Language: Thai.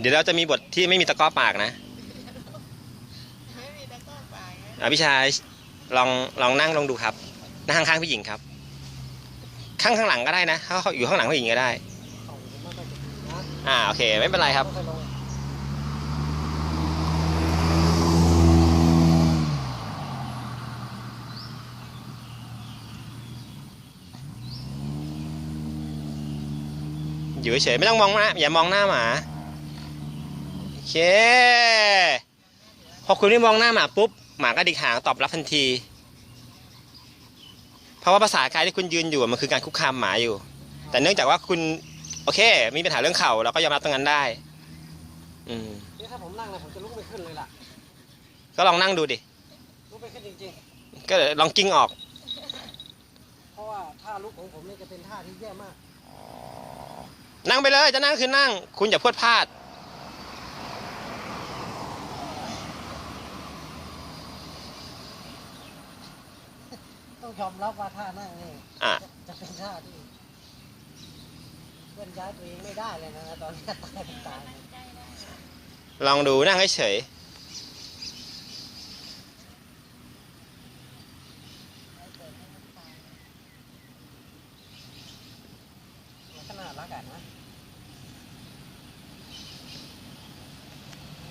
เดี๋ยวเราจะมีบทที่ไม่มีตะกร้อปากนะไม่มีตะกร้อปากนะอะพี่ชายลองลองนั่งลองดูครับ นั่งข้างๆผู้หญิงครับ ข้างข้างหลังก็ได้นะถ้าเขาอยู่ข้างหลังผู้หญิงก็ได้เขาผมไม่ค่อยจะดีนะอ่าโอเค ไม่เป็นไรครับไม่ค่อยลงอยู่เฉยๆไม่ต้องมองหน้าอย่ามองหน้าหมาโอ เค พอคุณไม่มองหน้าหมาปุ๊บ หมาก็ดิกหางตอบรับทันที เพราะว่าภาษากายที่คุณยืนอยู่มันคือการคุกคามหมาอยู่ แต่เนื่องจากว่าคุณ โอเค มีปัญหาเรื่องเข่าเราก็ยอมรับตรงนั้นได้ อืมนี่ถ้าผมนั่งนะผมจะลุกไม่ขึ้นเลยล่ะ ก็ลองนั่งดูดิ ลุกไม่ขึ้นจริงก็ลองกิ้งออกๆเพราะว่าท่าลุกของผมนี่จะเป็นท่าที่แย่มาก นั่งไปเลยจะนั่งคือนั่ง คุณอย่าพลวดพลาด ต้องยอมรับว่าท่านั่งนี่อะจะเป็นท่าที่เคลื่อนย้ายตัวเองไม่ได้เลยนะตอนนี้ตายเป็นตายเลยลองดูนั่งเฉยมันก็น่ารักอะนะ